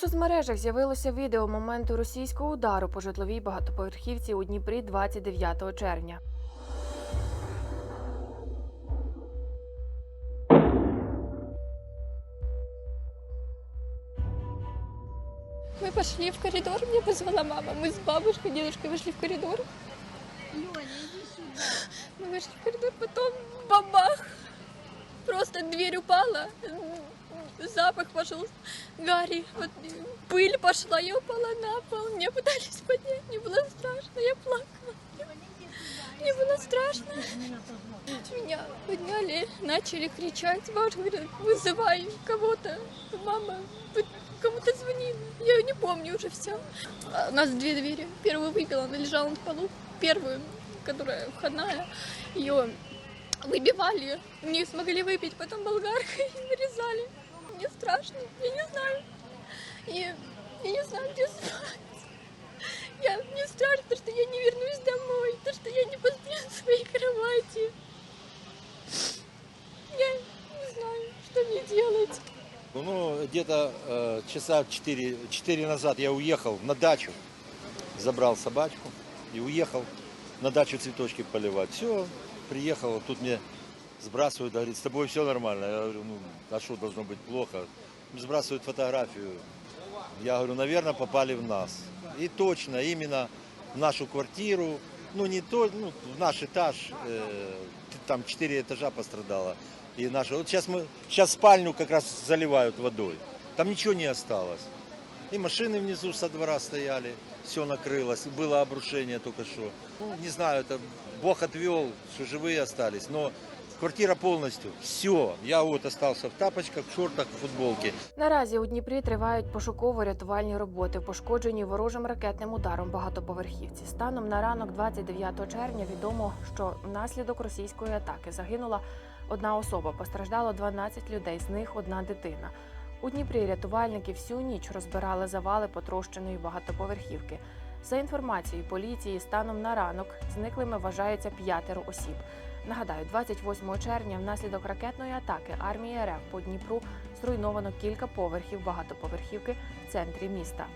соцмережах з'явилося відео моменту російського удару по житловій багатоповерхівці у Дніпрі 29 червня. Мы пошли в коридор, меня позвала мама. Мы с бабушкой, дедушкой вышли в коридор. Мы вышли в коридор, потом бабах. Просто дверь упала, запах пошел, Гарри, вот, пыль пошла, я упала на пол. Меня пытались поднять, мне было страшно, я плакала. Мне было страшно. Меня подняли, начали кричать. Говорит, вызывай кого-то. Мама кому-то звонила. Я не помню уже все. У нас две двери. Первую выбила, она лежала на полу. Первую, которая входная, ее выбивали. Не смогли выпить, потом болгаркой нарезали. Мне страшно, я не знаю. И я не знаю, где спать. Я, мне страшно, то, что я не вернусь домой, то, что я не посплю в своей кровати. Я не знаю, что мне делать. Ну, где-то э, часа 4, 4 назад я уехал на дачу, забрал собачку и уехал на дачу цветочки поливать. Все, приехал, тут мне сбрасывают, говорит, с тобой все нормально. Я говорю, ну, а что должно быть плохо? Сбрасывают фотографию. Я говорю, наверное, попали в нас. И точно, именно в нашу квартиру, ну, не то, ну, в наш этаж, э, там 4 этажа пострадало. И наша, вот сейчас мы, сейчас спальню как раз заливают водой. Там ничего не осталось. И машины внизу со двора стояли, все накрылось, было обрушение только что. Ну, не знаю, это Бог отвел, что живые остались, но квартира полностью, все. Я вот остался в тапочках, в шортах, в футболке. Наразі у Дніпрі тривають пошуково-рятувальні роботи, пошкоджені ворожим ракетним ударом багатоповерхівці. Станом на ранок 29 червня відомо, що внаслідок російської атаки загинула одна особа, постраждало 12 людей, з них одна дитина. У Дніпрі рятувальники всю ніч розбирали завали потрощеної багатоповерхівки. За інформацією поліції, станом на ранок зниклими вважається п'ятеро осіб. Нагадаю, 28 червня внаслідок ракетної атаки армії РФ по Дніпру зруйновано кілька поверхів багатоповерхівки в центрі міста.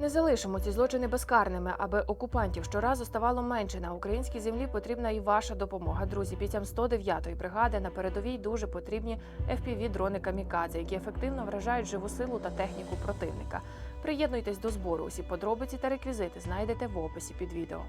Не залишимо ці злочини безкарними, аби окупантів щоразу ставало менше на українській землі. Потрібна і ваша допомога. Друзі, бійцям 109-ї бригади на передовій дуже потрібні fpv дрони камікадзе, які ефективно вражають живу силу та техніку противника. Приєднуйтесь до збору. Усі подробиці та реквізити знайдете в описі під відео.